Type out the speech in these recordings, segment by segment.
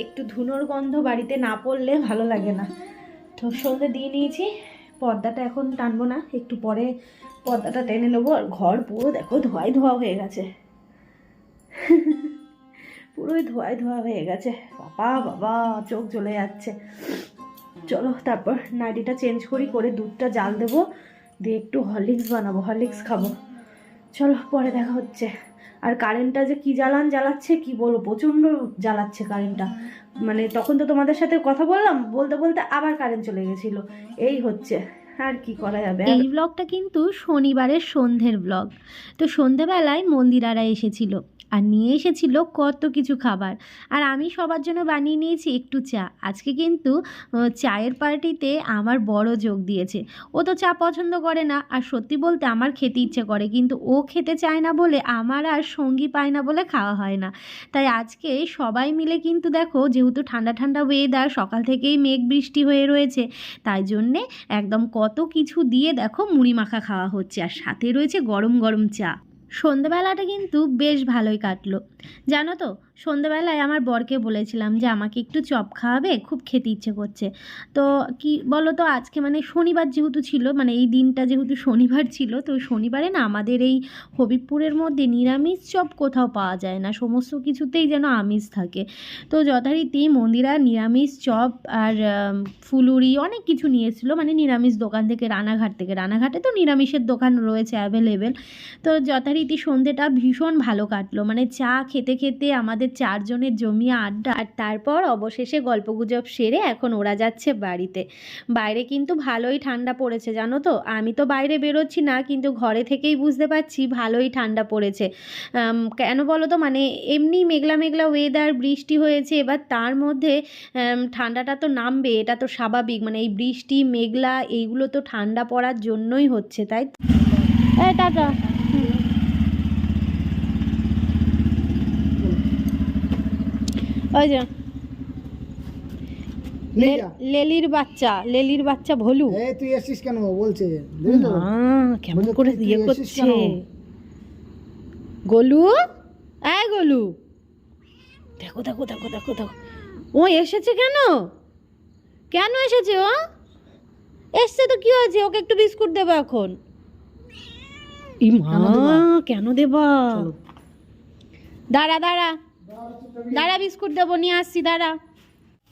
একটু ধুনোর গন্ধ বাড়িতে না পড়লে ভালো লাগে না। তো সন্ধে দিয়ে নিয়েছি, পর্দাটা এখন টানবো না, একটু পরে পর্দাটা টেনে নেব। আর ঘর পুরো দেখো, ধোয়াই ধোয়া হয়ে গেছে। পুরোই ধোয়াই ধোয়া হয়ে গেছে। বাবা বাবা, চোখ জ্বলে যাচ্ছে। চলো, তারপর নাইটিটা চেঞ্জ করি, করে দুধটা জাল দেবো। দিয়ে একটু হরলিক্স বানাবো, হরলিক্স খাব। চলো, পরে দেখা হচ্ছে। আর কারেন্টটা যে কি জ্বালান জ্বালাচ্ছে, কি বলব? প্রচণ্ড জ্বালাচ্ছে কারেন্টটা মানে তখন তো তোমাদের সাথে কথা বললাম, বলতে বলতে আবার কারেন্ট চলে গেছিল। এই হচ্ছে, আর কি করা যাবে? এই ব্লগটা কিন্তু শনিবারের সন্ধ্যের ব্লগ তো সন্ধ্যেবেলায় মন্দিরারা এসেছিল। আর নিয়ে এসেছিল কত কিছু খাবার। আর আমি সবার জন্য বানিয়ে নিয়েছি একটু চা। আজকে কিন্তু চায়ের পার্টিতে আমার বড় যোগ দিয়েছে। ও তো চা পছন্দ করে না। আর সত্যি বলতে আমার খেতে ইচ্ছে করে, কিন্তু ও খেতে চায় না বলে আমার আর সঙ্গী পায় না বলে খাওয়া হয় না। তাই আজকে সবাই মিলে কিন্তু দেখো, যেহেতু ঠান্ডা ঠান্ডা ওয়েদার সকাল থেকেই মেঘ বৃষ্টি হয়ে রয়েছে, তাই জন্যে একদম কত কিছু দিয়ে দেখো মুড়ি মাখা খাওয়া হচ্ছে। আর সাথে রয়েছে গরম গরম চা। সন্ধ্যেবেলাটা কিন্তু বেশ ভালোই কাটলো। জানো তো সন্ধ্যেবেলায় আমার বরকে বলেছিলাম যে, আমাকে একটু চপ খাওয়াবে, খুব খেতে ইচ্ছে করছে। তো কি বলো তো আজকে মানে শনিবার যেহেতু ছিল মানে এই দিনটা যেহেতু শনিবার ছিল, তো শনিবারে না আমাদের এই হবিবপুরের মধ্যে নিরামিষ চপ কোথাও পাওয়া যায় না। সমস্ত কিছুতেই যেন আমিষ থাকে। তো যথারীতি মন্দিরা নিরামিষ চপ আর ফুলুরি অনেক কিছু নিয়েছিল মানে নিরামিষ দোকান থেকে, রানাঘাট থেকে। রানাঘাটে তো নিরামিষের দোকান রয়েছে অ্যাভেলেবেল তো যথারীতি সন্ধেটা ভীষণ ভালো কাটলো। মানে চা খেতে খেতে আমাদের চারজনের জমিয়ে আড্ডা আর তারপর অবশেষে গল্পগুজব সেরে এখন ওরা যাচ্ছে বাড়িতে। বাইরে কিন্তু ভালোই ঠান্ডা পড়েছে, জানো তো? আমি তো বাইরে বেরোচ্ছি না, কিন্তু ঘরে থেকেই বুঝতে পারছি ভালোই ঠান্ডা পড়েছে। কেন বলো তো? মানে এমনি মেঘলা মেঘলা ওয়েদার বৃষ্টি হয়েছে, এবার তার মধ্যে ঠান্ডাটা তো নামবে, এটা তো স্বাভাবিক। মানে এই বৃষ্টি, মেঘলা, এইগুলো তো ঠান্ডা পড়ার জন্যই হচ্ছে, তাই টাটা। ওই যে লেলির বাচ্চা লেলির বাচ্চা ভলু। এই তুই এসছিস কেন? বলছে মা, কেমন করে এসেছিস করছে? গোলু? এই গোলু। দেখো দেখো দেখো দেখো দেখো। ও এসেছে কেন? কেন এসেছে ও? এসছে তো কি হয়েছে? ওকে একটু বিস্কুট দেবো এখন। ই মা। কেন দেবা? দাঁড়া দাঁড়া। দাঁড়া, বিস্কুট দেবো, নিয়ে আসছি, দাঁড়া।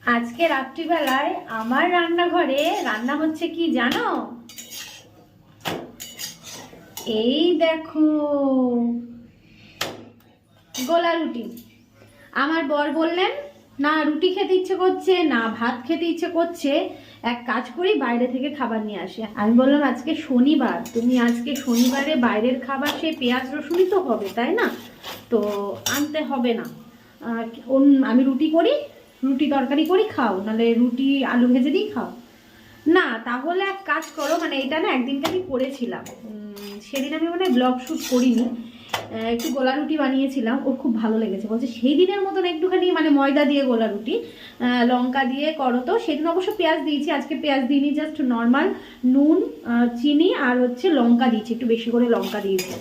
আজকে রাত্রিবেলায় আমার রান্নাঘরে রান্না হচ্ছে কি জানো? এই দেখো গোলা রুটি আমার বর বললেন, না, রুটি খেতে ইচ্ছে করছে, না, ভাত খেতে ইচ্ছে করছে। এক কাজ করি, বাইরে থেকে খাবার নিয়ে আসে। আমি বললাম, আজকে শনিবার। তুমি আজকে শনিবারে বাইরের খাবার সে পেঁয়াজ, রসুনই তো হবে, তাই না? তো আনতে হবে না। আমি রুটি করি, রুটি তরকারি করি, খাও। নাহলে রুটি, আলু ভেজে দিই, খাও। না, তাহলে এক কাজ করো মানে এটা না একদিনকে আমি করেছিলাম। সেদিন আমি মানে ব্লগ শ্যুট করিনি। একটু গোলা রুটি বানিয়েছিলাম, ওর খুব ভালো লেগেছে। বলছে সেই দিনের মতন একটুখানি মানে ময়দা দিয়ে গোলা রুটি লঙ্কা দিয়ে করো তো। সেদিন অবশ্য পেঁয়াজ দিয়েছি, আজকে পেঁয়াজ দিইনি জাস্ট নর্মাল নুন চিনি আর হচ্ছে লঙ্কা দিয়েছি, একটু বেশি করে লঙ্কা দিয়েছি।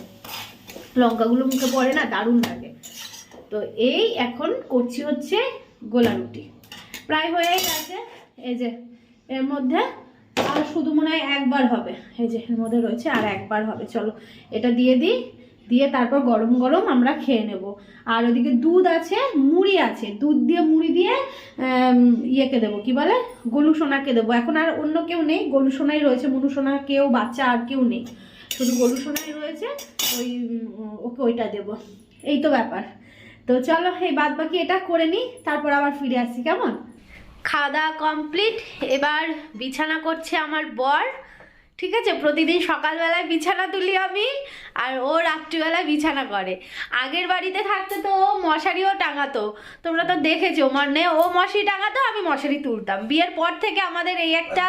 লঙ্কাগুলো মুখে পড়ে না, দারুণ লাগে। তো এই এখন করছি হচ্ছে গোলা রুটি প্রায় হয়ে গেছে। এই যে, এর মধ্যে আর শুধু মনে হয় একবার হবে। এই যে, এর মধ্যে রয়েছে আর একবার হবে। চলো, এটা দিয়ে দিই। দিয়ে তারপর গরম গরম আমরা খেয়ে নেব। আর ওদিকে দুধ আছে, মুড়ি আছে। দুধ দিয়ে মুড়ি দিয়ে ইয়েকে দেবো। কি বলে? গলু সোনাকে দেবো। এখন আর অন্য কেউ নেই। গলু সোনাই রয়েছে, মনু সোনা কেউ, বাচ্চা আর কেউ নেই। শুধু গলু সোনাই রয়েছে। ওই ওকে ওইটা দেবো। এই তো ব্যাপার। তো চলো, এই বাদ বাকি এটা করে নিই তারপর আবার ফিরে আসছি, কেমন? খাওয়া দাওয়া কমপ্লিট এবার বিছানা করছে আমার বর। ঠিক আছে? প্রতিদিন সকালবেলায় বিছানা তুলি আমি আর ও রাত্রিবেলায় বিছানা করে। আগের বাড়িতে থাকতে তো ও মশারিও টাঙাতো। তোমরা তো দেখেছ মানে ও মশারি টাঙাতো আমি মশারি তুলতাম। বিয়ের পর থেকে আমাদের এই একটা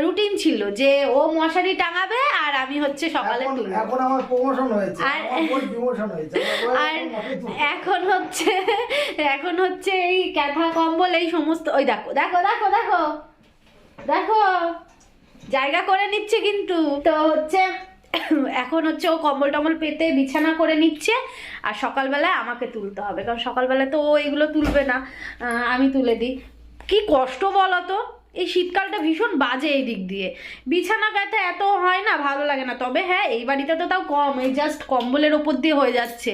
রুটিন ছিল যে ও মশারি টাঙাবে আর আমি হচ্ছে সকালে এখন- এখন আমার প্রমোশন হয়েছে। আর- হয়েছে। আর। এখন হচ্ছে এখন হচ্ছে এই ক্যাথা কম্বল এই সমস্ত ওই দেখো দেখো দেখো দেখো। দেখো। জায়গা করে নিচ্ছে কিন্তু। তো হচ্ছে, এখন হচ্ছে ও কম্বল টম্বল পেতে বিছানা করে নিচ্ছে, আর সকালবেলায় আমাকে তুলতে হবে। কারণ সকালবেলায় তো ও এগুলো তুলবে না। আমি তুলে দিই। কি কষ্ট বলো তো। এই শীতকালটা ভীষণ বাজে এই দিক দিয়ে। বিছানা গাঁথা এত হয় না ভালো লাগে না। তবে হ্যাঁ এই বাড়িতে তো তাও কম এই জাস্ট কম্বলের ওপর দিয়ে হয়ে যাচ্ছে।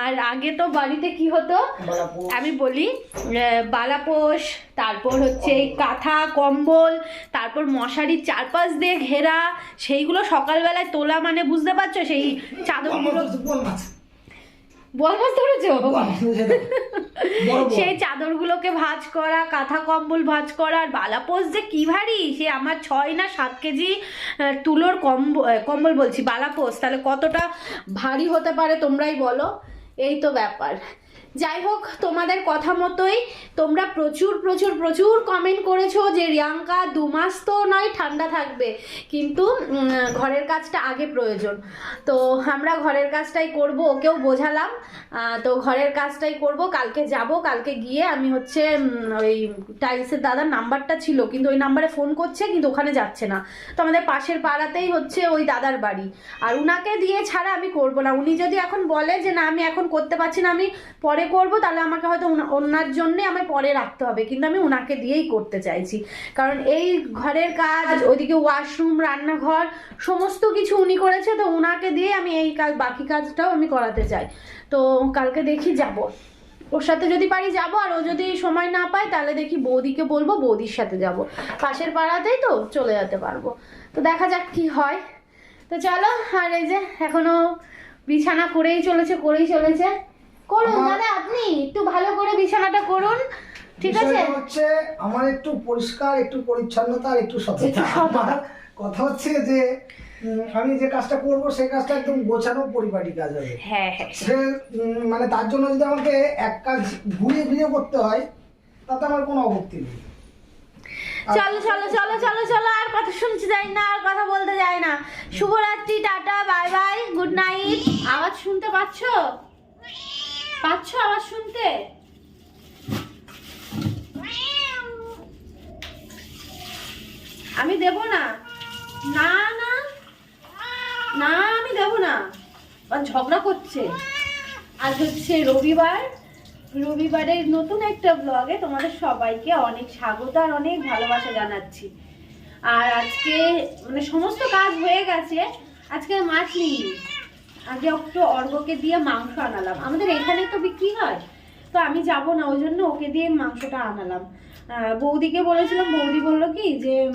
আর আগে তো বাড়িতে কি হতো? আমি বলি বালাপোষ তারপর হচ্ছে এই কাঁথা কম্বল তারপর মশারির চারপাশ দিয়ে ঘেরা সেইগুলো সকালবেলায় তোলা মানে বুঝতে পারছ? সেই চাদরগুলো বল মাছ ধরেছো। সেই চাদরগুলোকে ভাঁজ করা কাঁথা কম্বল ভাঁজ করা আর বালাপোষ যে কি ভারী সে আমার ছয় না সাত কেজি তুলোর কম্বল কম্বল বলছি বালাপোষ তাহলে কতটা ভারী হতে পারে তোমরাই বলো। এই তো ব্যাপার। যাই হোক তোমাদের কথা মতোই তোমরা প্রচুর প্রচুর প্রচুর কমেন্ট করেছ যে রিয়াঙ্কা দু মাস তো নয়, ঠান্ডা থাকবে। কিন্তু ঘরের কাজটা আগে প্রয়োজন। তো আমরা ঘরের কাজটাই করব, ওকেও বোঝালাম। তো ঘরের কাজটাই করব, কালকে যাব, কালকে গিয়ে আমি হচ্ছে ওই টাইলসের দাদার নাম্বারটা ছিল, কিন্তু ওই নাম্বারে ফোন করছে, কিন্তু ওখানে যাচ্ছে না। তো আমাদের পাশের পাড়াতেই হচ্ছে ওই দাদার বাড়ি। আর উনাকে দিয়ে ছাড়া আমি করব না। উনি যদি এখন বলে যে, না, আমি এখন করতে পারছি না, আমি পরে করব, তাহলে আমাকে হয়তো ওনার জন্যে আমি পরে রাখতে হবে, কিন্তু আমি ওনাকে দিয়েই করতে চাইছি। কারণ এই ঘরের কাজ, ওইদিকে ওয়াশরুম, রান্নাঘর, সমস্ত কিছু উনি করেছে, তো ওনাকে দিয়ে আমি এই কাজ, বাকি কাজটাও আমি করাতে চাই। তো কালকে দেখি যাব। ওর সাথে যদি পারি যাব, আর ও যদি সময় না পায়, তাহলে দেখি বৌদিকে বলব, বৌদির সাথে যাব। পাশের পাড়াতেই তো চলে যেতে পারব। তো দেখা যাক কি হয়। তো চলো, আর এই যে এখনও বিছানা করেই চলেছে করেই চলেছে। করুন দাদা আপনি একটু ভালো করে বিছানাটা করুন ঠিক আছে? হচ্ছে আমার একটু পরিষ্কার একটু পরিচ্ছন্নতা আর একটু সততা। আমার কথা হচ্ছে যে আমি যে কাজটা করব সেই কাজটা একদম গোছানো পরিপাটি কাজ হবে। হ্যাঁ হ্যাঁ। মানে তার জন্য যদি আমাকে এক কাজ ঘুরিয়ে ঘুরিয়ে করতে হয় তাতে আমার কোনো আপত্তি নেই। চলো চলো চলো চলো চলো আর কথা শুনতে যাই না আর কথা বলতে যাই না। শুভরাত্রি tata bye bye good night. আওয়াজ শুনতে পাচ্ছ? পাচ্ছ আওয়াজ শুনতে? আমি দেব না। না না। না, আমি দেব না। ঝগড়া করছে। আজ হচ্ছে রবিবার। রবিবারের নতুন একটা ব্লগে তোমাদের সবাইকে অনেক স্বাগত আর অনেক ভালোবাসা জানাচ্ছি। আর আজকে মানে সমস্ত কাজ হয়ে গেছে। আজকে মাছ নিই। আগে একটু অর্ঘকে দিয়ে মাংস আনালাম। আমাদের এখানে তো বিক্রি হয়। তো আমি যাব না, ওই জন্য ওকে দিয়ে মাংসটা আনালাম। বৌদিকে বলেছিলাম, বৌদি বলল কি যে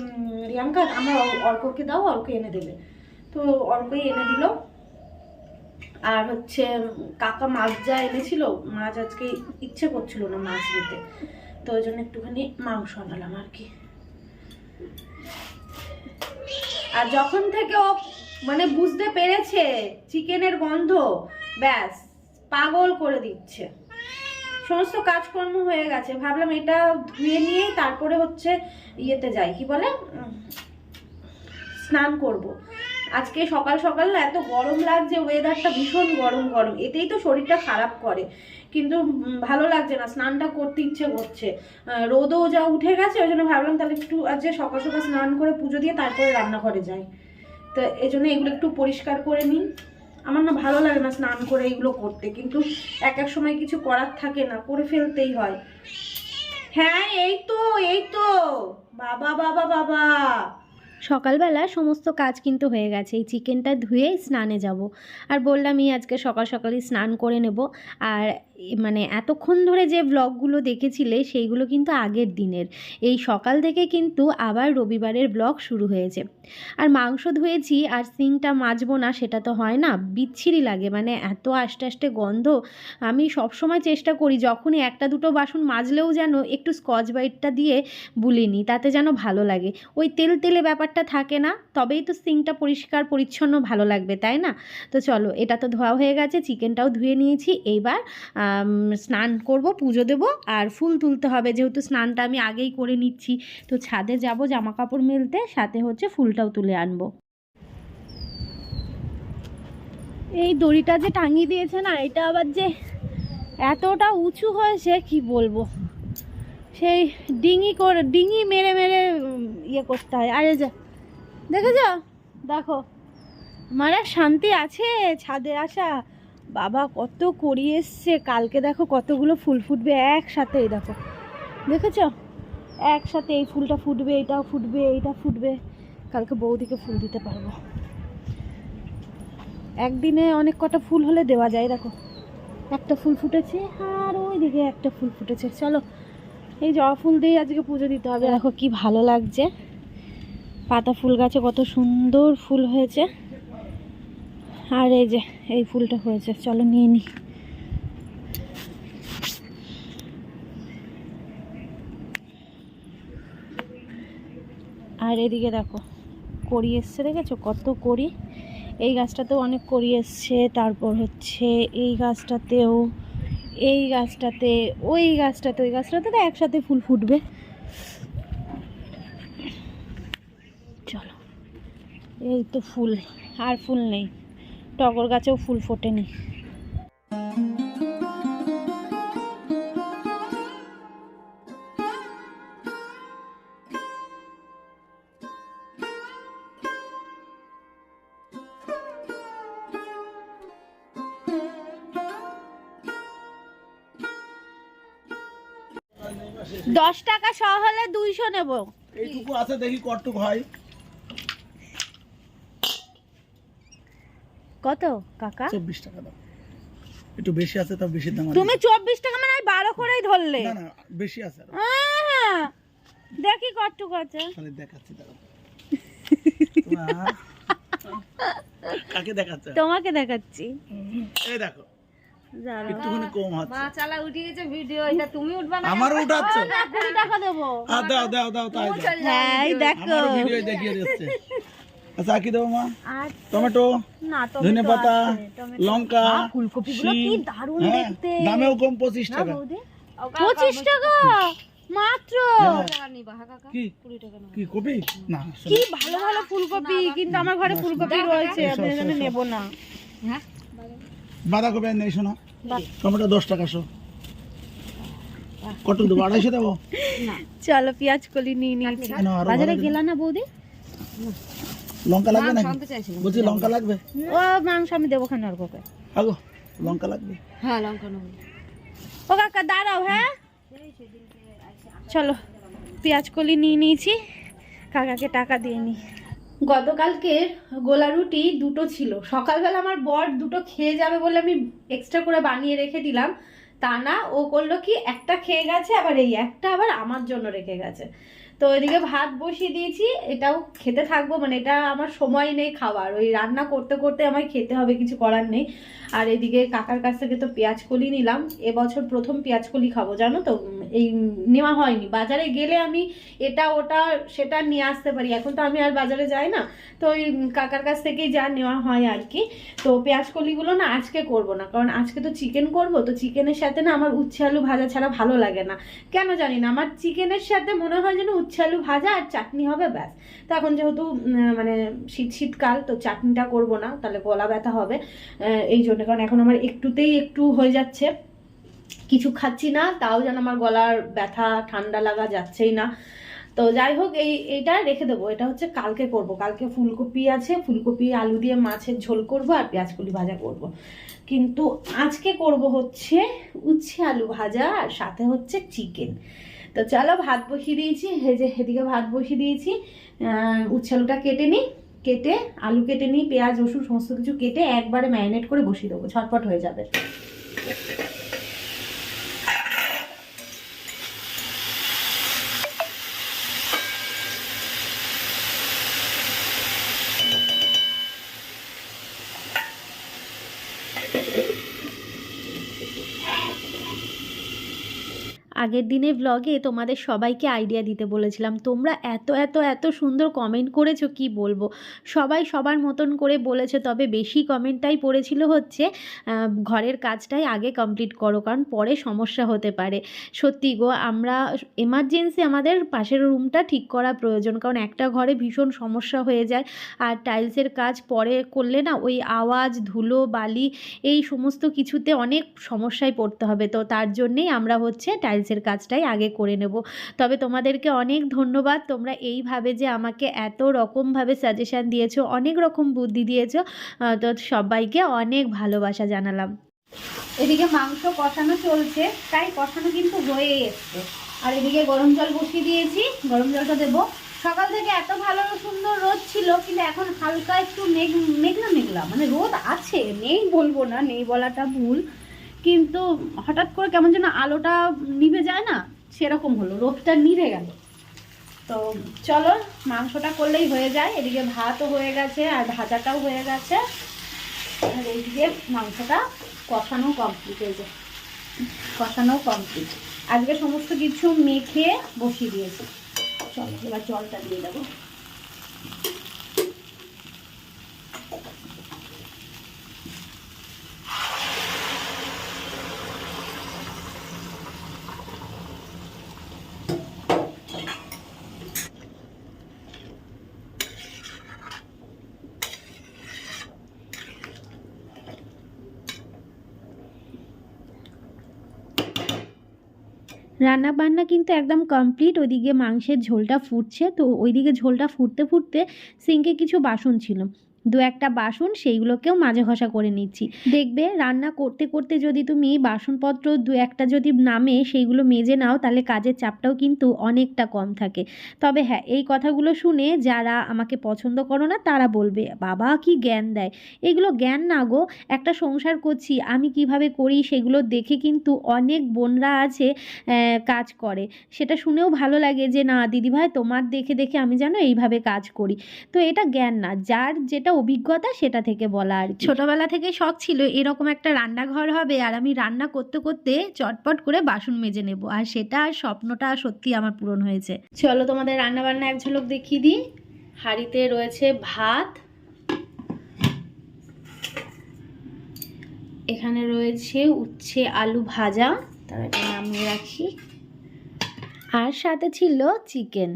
রিয়াঙ্কা, আমার অর- অর্ককে দাও অর্ক এনে দেবে। তো অর্কই এনে দিল। আর হচ্ছে কাকা মাছ যা এনেছিল, মাছ আজকে ইচ্ছে করছিল না মাছ নিতে তো ওই জন্য একটুখানি মাংস আনালাম আর কি। আর যখন থেকে ও মানে বুঝতে পেরেছে চিকেনের গন্ধ। ব্যাস, পাগল করে দিচ্ছে। সমস্ত কাজকর্ম হয়ে গেছে। ভাবলাম এটা ধুয়ে নিয়ে তারপরে হচ্ছে ইয়েতে যাই। কি বলে? স্নান করব। আজকে সকাল সকাল না এত গরম লাগছে ওয়েদারটা ভীষণ গরম গরম। এতেই তো শরীরটা খারাপ করে। কিন্তু ভালো লাগছে না। স্নানটা করতে ইচ্ছে করছে। রোদও যা উঠে গেছে, ওই জন্য ভাবলাম তাহলে একটু আজকে সকাল সকাল স্নান করে পুজো দিয়ে তারপরে রান্নাঘরে যাই। তো এই জন্য এগুলো একটু পরিষ্কার করে নিই আমার না ভালো লাগে না স্নান করে এগুলো করতে, কিন্তু এক এক সময় কিছু করার থাকে না, করে ফেলতেই হয়। হ্যাঁ এই তো এই তো। বাবা বাবা বাবা। সকালবেলা সমস্ত কাজ কিন্তু হয়ে গেছে, এই চিকেনটা ধুয়ে স্নানে যাব। আর বললামই আজকে সকাল সকালই স্নান করে নেব, আর মানে এতক্ষণ ধরে যে ব্লগগুলো দেখেছিলে, সেইগুলো কিন্তু আগের দিনের। এই সকাল থেকে কিন্তু আবার রবিবারের ব্লগ শুরু হয়েছে। আর মাংস ধুয়েছি, আর সিংটা মাজবো না, সেটা তো হয় না। বিচ্ছিরি লাগে মানে এত আস্তে আস্তে গন্ধ। আমি সবসময় চেষ্টা করি, যখনই একটা দুটো বাসন মাজলেও যেন একটু স্কচ বাইটটা দিয়ে বুলি নিই তাতে যেন ভালো লাগে। ওই তেল তেলে ব্যাপারটা থাকে না, তবেই তো সিংটা পরিষ্কার, পরিচ্ছন্ন, ভালো লাগবে, তাই না? তো চলো, এটা তো ধোয়া হয়ে গেছে, চিকেনটাও ধুয়ে নিয়েছি। এইবার স্নান করব, পুজো দেব। আর ফুল তুলতে হবে, যেহেতু স্নানটা আমি আগেই করে নিচ্ছি। তো ছাদে যাব জামা কাপড় মেলতে, সাথে হচ্ছে ফুলটাও তুলে আনব। এই দড়িটা যে টাঙিয়ে দিয়েছে না, এটা আবার যে এতটা উঁচু হয়েছে, কি বলব? সেই ডিঙি করে, ডিঙি মেরে মেরে ইয়ে করতে হয়। আরে যা দেখে দেখেছ? দেখো আর শান্তি আছে ছাদে আসা বাবা কত করি এসছে, কালকে দেখো কতগুলো ফুল ফুটবে একসাথে, এই দেখো। দেখেছ? একসাথে এই ফুলটা ফুটবে, এটাও ফুটবে, এইটা ফুটবে। কালকে বৌদিকে ফুল দিতে পারব। একদিনে অনেক কটা ফুল হলে দেওয়া যায়, দেখো। একটা ফুল ফুটেছে আর ওই দিকে একটা ফুল ফুটেছে। চলো, এই জবা ফুল দিয়ে আজকে পুজো দিতে হবে। দেখো কি ভালো লাগছে। পাতা ফুল গাছে কত সুন্দর ফুল হয়েছে। আর এই যে, এই ফুলটা হয়েছে। চলো নিয়ে নিই আর এদিকে দেখো করি এসছে, দেখেছ? কত করি এই গাছটাতেও অনেক কড়ি এসছে। তারপর হচ্ছে এই গাছটাতেও, এই গাছটাতে, ওই গাছটাতে ওই গাছটাতে তো একসাথে ফুল ফুটবে। চলো, এই তো ফুল, আর ফুল নেই। টগর গাছেও ফুল ফোটেনি। দশ টাকা শ হলে দুইশো নেব। এইটুকু আছে দেখি কতটুকু হয়। কত কাকা? চব্বিশ টাকা দাম। একটু বেশি আছে তাও বেশি দাম তুমি চব্বিশ টাকা মানে বারো করেই ধরলে। না না বেশি আছে দেখি কটুক আছে তাহলে দেখাচ্ছি দাঁড়াও। কাকে দেখাচ্ছে? তোমাকে দেখাচ্ছি। এই দেখো একটুখানি কম হচ্ছে। চালা উঠে গেছে ভিডিও এটা তুমি উঠবা আমারও উঠাচ্ছে? না টাকা দেবো। দাও দাও দাও তাই দাও। হ্যাঁ এই দেখো। ভিডিও দেখিয়ে দিচ্ছে। আচ্ছা কি দেবো মা। টমেটো না ধনে পাতা লঙ্কা বাহ, ফুলকপিগুলো কি দারুণ হ্যাঁ, দেখতে। দামেও কম পঁচিশ না টাকা। বৌদি? পঁচিশ টাকা? মাত্র? হ্যাঁ। কি? কি কপি? না কি ভালো ভালো ফুলকপি কিন্তু আমার ঘরে ফুলকপি রয়েছে আমি এখানে নেব না। বাঁধাকপি আর নেই শোনো। টমেটো দশ টাকা শো। কত দেবো আড়াইশো দেবো? চলো পেঁয়াজ কলি নিয়ে নিয়েছি। বাজারে গেলা না বৌদি? লঙ্কা লাগবে নাকি? বলছি লঙ্কা লাগবে? ও মাংস আমি দেবো খানে আর কোকে আগো লঙ্কা লাগবে। হ্যাঁ লঙ্কা নেব। ও কাকা দাঁড়াও হ্যাঁ? চলো পেঁয়াজ কলি নিয়ে নিয়েছি। কাকাকে টাকা দিয়ে নি। গতকালকের গোলা রুটি দুটো ছিল। সকালবেলা আমার বর দুটো খেয়ে যাবে বলে আমি এক্সট্রা করে বানিয়ে রেখে দিলাম। তা না ও করল কি একটা খেয়ে গেছে আবার এই একটা আবার আমার জন্য রেখে গেছে। তো এদিকে ভাত বসিয়ে দিয়েছি, এটাও খেতে থাকব মানে এটা আমার সময় নেই খাওয়ার। ওই রান্না করতে করতে আমায় খেতে হবে, কিছু করার নেই। আর এদিকে কাকার কাছ থেকে তো পেঁয়াজ কলি নিলাম। এবছর প্রথম পেঁয়াজ কলি খাব, জানো তো? এই নেওয়া হয়নি। বাজারে গেলে আমি এটা, ওটা, সেটা নিয়ে আসতে পারি। এখন তো আমি আর বাজারে যাই না। তো ওই কাকার কাছ থেকেই যা নেওয়া হয় আর কি। তো পেঁয়াজ কলিগুলো না আজকে করব না, কারণ আজকে তো চিকেন করব। তো চিকেনের সাথে না আমার উচ্ছে আলু ভাজা ছাড়া ভালো লাগে না। কেন জানি না, আমার চিকেনের সাথে মনে হয় যেন উচ্ছে আলু ভাজা আর চাটনি হবে ব্যাস। তো এখন যেহেতু মানে শীত, শীতকাল, তো চাটনিটা করব না, তাহলে গলা ব্যথা হবে এই জন্য। কারণ এখন আমার একটুতেই একটু হয়ে যাচ্ছে। কিছু খাচ্ছি না, তাও যেন আমার গলার ব্যথা, ঠান্ডা লাগা যাচ্ছেই না। তো যাই হোক, এই এটা রেখে দেবো। এটা হচ্ছে কালকে করব। কালকে ফুলকপি আছে, ফুলকপি, আলু দিয়ে মাছের ঝোল করব আর পেঁয়াজ কলি ভাজা করব। কিন্তু আজকে করব হচ্ছে উচ্ছে আলু ভাজা আর সাথে হচ্ছে চিকেন। তো চলো ভাত বসিয়ে দিয়েছি হেজে হেদিকে ভাত বসিয়ে দিয়েছি। উচ্ছালুটা কেটে নিই, কেটে আলু কেটে নিই, পেঁয়াজ, রসুন, সমস্ত কিছু কেটে একবারে ম্যারিনেট করে বসিয়ে দেবো, ঝটপট হয়ে যাবে। আগের দিনে ব্লগে তোমাদের সবাইকে আইডিয়া দিতে বলেছিলাম। তোমরা এত এত এত সুন্দর কমেন্ট করেছ, কি বলব? সবাই সবার মতন করে বলেছে, তবে বেশি কমেন্টটাই পড়েছিল হচ্ছে ঘরের কাজটাই আগে কমপ্লিট করো, কারণ পরে সমস্যা হতে পারে। সত্যি গো, আমরা এমার্জেন্সি আমাদের পাশের রুমটা ঠিক করা প্রয়োজন, কারণ একটা ঘরে ভীষণ সমস্যা হয়ে যায়। আর টাইলসের কাজ পরে করলে না, ওই আওয়াজ, ধুলো, বালি, এই সমস্ত কিছুতে অনেক সমস্যায় পড়তে হবে। তো তার জন্যেই আমরা হচ্ছে টাইলসের নিচের কাজটাই আগে করে নেব। তবে তোমাদেরকে অনেক ধন্যবাদ। তোমরা এইভাবে যে আমাকে এত রকমভাবে সাজেশান দিয়েছ, অনেক রকম বুদ্ধি দিয়েছ তো সবাইকে অনেক ভালোবাসা জানালাম। এদিকে মাংস কষানো চলছে, তাই কষানো কিন্তু হয়ে এসছে। আর এদিকে গরম জল বসিয়ে দিয়েছি, গরম জলটা দেবো। সকাল থেকে এত ভালো সুন্দর রোদ ছিল, কিন্তু এখন হালকা একটু মেঘ মেঘলা মেঘলা মানে রোদ আছে, নেই বলব না, নেই বলাটা ভুল। কিন্তু হঠাৎ করে কেমন যেন আলোটা নিভে যায় না, সেরকম হলো, রোদটা নিভে গেল। তো চলো, মাংসটা করলেই হয়ে যায়, এদিকে ভাতও হয়ে গেছে আর ভাজাটাও হয়ে গেছে। আর এইদিকে মাংসটা কষানো কমপ্লিট হয়ে যায় কষানো কমপ্লিট আজকে সমস্ত কিছু মেখে বসিয়ে দিয়েছি। চলো, এবার জলটা দিয়ে দেবো। রান্না বান্না কিন্তু একদম কমপ্লিট ওইদিকে মাংসের ঝোলটা ফুটছে। তো ওইদিকে ঝোলটা ফুটতে ফুটতে সিঙ্কে কিছু বাসন ছিল। দু একটা বাসন সেইগুলোকেও মাঝে ঘষা করে নিচ্ছি। দেখবে রান্না করতে করতে যদি তুমি বাসনপত্র দু একটা যদি নামে সেইগুলো মেজে নাও, তাহলে কাজের চাপটাও কিন্তু অনেকটা কম থাকে। তবে হ্যাঁ এই কথাগুলো শুনে যারা আমাকে পছন্দ করো না, তারা বলবে, বাবা, কি জ্ঞান দেয়? এগুলো জ্ঞান না গো, একটা সংসার করছি, আমি কীভাবে করি সেগুলো দেখে কিন্তু অনেক বোনরা আছে কাজ করে। সেটা শুনেও ভালো লাগে যে, না, দিদিভাই, তোমার দেখে দেখে আমি যেন এইভাবে কাজ করি। তো এটা জ্ঞান না, যার যেটা অভিজ্ঞতা সেটা থেকে বলা আর ছোটবেলা থেকে শখ ছিল, এরকম একটা রান্নাঘর হবে আর আমি রান্না করতে করতে চটপট করে বাসন মেজে নেব। আর সেটা আর স্বপ্নটা সত্যি আমার পূরণ হয়েছে। চলো তোমাদের রান্না বান্না এক ঝলক দেখিয়ে দিই। হাঁড়িতে রয়েছে ভাত। এখানে রয়েছে উচ্ছে আলু ভাজা। তার নামিয়ে রাখি। আর সাথে ছিল চিকেন।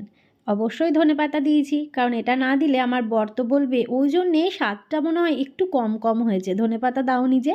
অবশ্যই ধনে পাতা দিয়েছি। কারণ এটা না দিলে আমার বর তো বলবে, ওই জন্যে স্বাদটা মনে হয় একটু কম কম হয়েছে। ধনে পাতা দাও নিজে।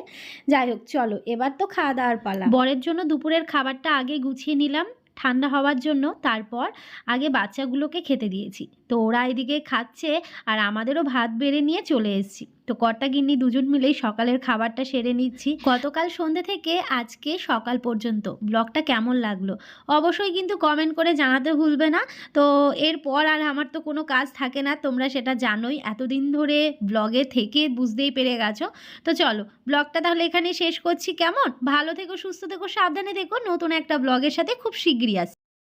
যাই হোক, চলো, এবার তো খাওয়া দাওয়ার পালা। বরের জন্য দুপুরের খাবারটা আগে গুছিয়ে নিলাম, ঠান্ডা হওয়ার জন্য। তারপর আগে বাচ্চাগুলোকে খেতে দিয়েছি। তো ওরা এদিকে খাচ্ছে আর আমাদেরও ভাত বেড়ে নিয়ে চলে এসেছি। তো কর্তা গিন্নি দুজন মিলেই সকালের খাবারটা সেরে নিচ্ছি। গতকাল সন্ধে থেকে আজকে সকাল পর্যন্ত। ব্লগটা কেমন লাগল? অবশ্যই কিন্তু কমেন্ট করে জানাতে ভুলবে না। তো এরপর আর আমার তো কোনো কাজ থাকে না, তোমরা সেটা জানোই। এতদিন ধরে ব্লগে থেকে বুঝতেই পেরে গেছো। তো চলো, ব্লগটা তাহলে এখানে শেষ করছি। কেমন? ভালো থেকো, সুস্থ থেকো, সাবধানে থেকো। নতুন একটা ব্লগের সাথে খুব শিগগিরই আসছি।